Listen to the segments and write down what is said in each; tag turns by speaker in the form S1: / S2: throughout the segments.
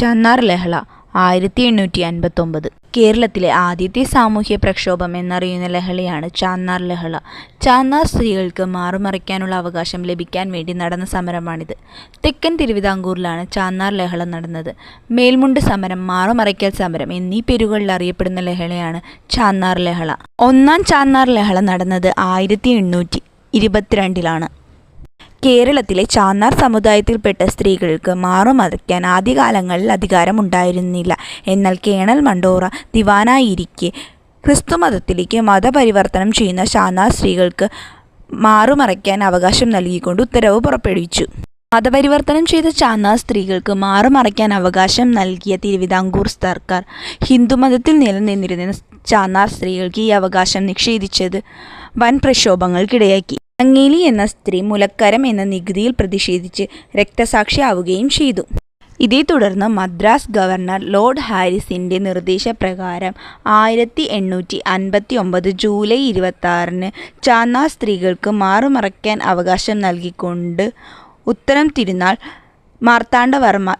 S1: ചന്നാർ ലഹള ആയിരത്തി എണ്ണൂറ്റി അൻപത്തൊമ്പത് കേരളത്തിലെ ആദ്യത്തെ സാമൂഹ്യ പ്രക്ഷോഭം എന്നറിയുന്ന ലഹളയാണ് ചാന്നാർ ലഹള. ചാന്നാർ സ്ത്രീകൾക്ക് മാറുമറിക്കാനുള്ള അവകാശം ലഭിക്കാൻ വേണ്ടി നടന്ന സമരമാണിത്. തെക്കൻ തിരുവിതാംകൂറിലാണ് ചാന്നാർ ലഹള നടന്നത്. മേൽമുണ്ട് സമരം മാറുമറയ്ക്കൽ സമരം എന്നീ പേരുകളിൽ അറിയപ്പെടുന്ന ലഹളയാണ് ചാന്നാർ ലഹള. ഒന്നാം ചാന്നാർ ലഹള നടന്നത് ആയിരത്തി എണ്ണൂറ്റി ഇരുപത്തിരണ്ടിലാണ് കേരളത്തിലെ ചാന്നാർ സമുദായത്തിൽപ്പെട്ട സ്ത്രീകൾക്ക് മാറുമതയ്ക്കാൻ ആദ്യകാലങ്ങളിൽ അധികാരമുണ്ടായിരുന്നില്ല. എന്നാൽ കേണൽ മണ്ടോറ ദിവാനായിരിക്കെ ക്രിസ്തുമതത്തിലേക്ക് മതപരിവർത്തനം ചെയ്യുന്ന ചാന്നാർ സ്ത്രീകൾക്ക് മാറുമറയ്ക്കാൻ അവകാശം നൽകിക്കൊണ്ട് ഉത്തരവ് പുറപ്പെടുവിച്ചു. മതപരിവർത്തനം ചെയ്ത ചാന്നാർ സ്ത്രീകൾക്ക് മാറുമറയ്ക്കാൻ അവകാശം നൽകിയ തിരുവിതാംകൂർ സർക്കാർ ഹിന്ദുമതത്തിൽ നിലനിന്നിരുന്ന ചാന്നാർ സ്ത്രീകൾക്ക് ഈ അവകാശം നിഷേധിച്ചത് വൻ പ്രക്ഷോഭങ്ങൾക്കിടയാക്കി. അങ്ങേലി എന്ന സ്ത്രീ മുലക്കരം എന്ന നികുതിയിൽ പ്രതിഷേധിച്ച് രക്തസാക്ഷിയാവുകയും ചെയ്തു. ഇതേ തുടർന്ന് മദ്രാസ് ഗവർണർ ലോർഡ് ഹാരിസിന്റെ നിർദ്ദേശപ്രകാരം ആയിരത്തി എണ്ണൂറ്റി അൻപത്തി ഒമ്പത് ജൂലൈ ഇരുപത്തി ചാന്നാ സ്ത്രീകൾക്ക് മാറുമറയ്ക്കാൻ അവകാശം നൽകിക്കൊണ്ട് ഉത്തരം തിരുനാൾ മാർത്താണ്ഡവർമ്മ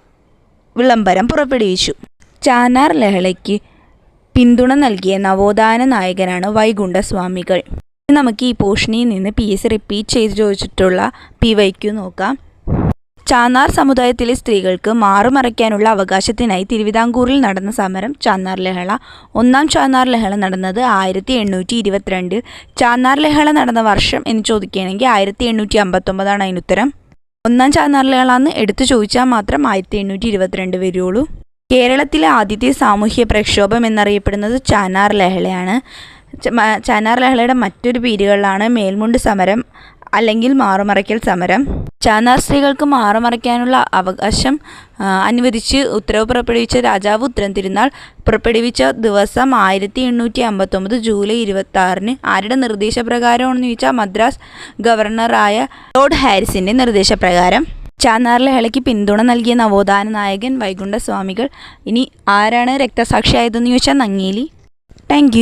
S1: വിളംബരം പുറപ്പെടുവിച്ചു. ചാനാർ ലഹളയ്ക്ക് പിന്തുണ നൽകിയ നവോത്ഥാന നായകനാണ് വൈകുണ്ഠസ്വാമികൾ. നമുക്ക് ഈ പോർഷനിൽ നിന്ന് പി എസ് റിപ്പീറ്റ് ചെയ്ത് ചോദിച്ചിട്ടുള്ള പി വൈക്യു നോക്കാം. ചാന്നാർ സമുദായത്തിലെ സ്ത്രീകൾക്ക് മാറുമറയ്ക്കാനുള്ള അവകാശത്തിനായി തിരുവിതാംകൂറിൽ നടന്ന സമരം ചാന്നാർ ലഹള. ഒന്നാം ചാന്നാർ ലഹള നടന്നത് ആയിരത്തി എണ്ണൂറ്റി ഇരുപത്തിരണ്ട് ചാന്നാർ ലഹള നടന്ന വർഷം എന്ന് ചോദിക്കുകയാണെങ്കിൽ ആയിരത്തി എണ്ണൂറ്റി അമ്പത്തൊമ്പതാണ് അതിനുത്തരം ഒന്നാം ചാന്നാർ ലഹള എന്ന് എടുത്തു ചോദിച്ചാൽ മാത്രം ആയിരത്തി എണ്ണൂറ്റി ഇരുപത്തിരണ്ട് വരുള്ളൂ. കേരളത്തിലെ ആദ്യത്തെ സാമൂഹ്യ പ്രക്ഷോഭം എന്നറിയപ്പെടുന്നത് ചാനാർ ലഹളയാണ്. ചാനാർ ലഹളയുടെ മറ്റൊരു പേരുകളിലാണ് മേൽമുണ്ട് സമരം അല്ലെങ്കിൽ മാറുമറയ്ക്കൽ സമരം. ചാനാർ സ്ത്രീകൾക്ക് മാറുമറയ്ക്കാനുള്ള അവകാശം അനുവദിച്ച് ഉത്തരവ് പുറപ്പെടുവിച്ച രാജാവ് ഉത്തരം തിരുനാൾ പുറപ്പെടുവിച്ച ദിവസം ആയിരത്തി എണ്ണൂറ്റി അമ്പത്തൊമ്പത് ജൂലൈ ഇരുപത്തി ആറിന് ആരുടെ നിർദ്ദേശപ്രകാരമാണെന്ന് ചോദിച്ചാൽ മദ്രാസ് ഗവർണറായ ലോർഡ് ഹാരിസിന്റെ നിർദ്ദേശപ്രകാരം. ചാന്നാർ ലഹളയ്ക്ക് പിന്തുണ നൽകിയ നവോത്ഥാന നായകൻ വൈകുണ്ഠസ്വാമികൾ. ഇനി ആരാണ് രക്തസാക്ഷിയായതെന്ന് ചോദിച്ചാൽ നങ്ങേലി. താങ്ക്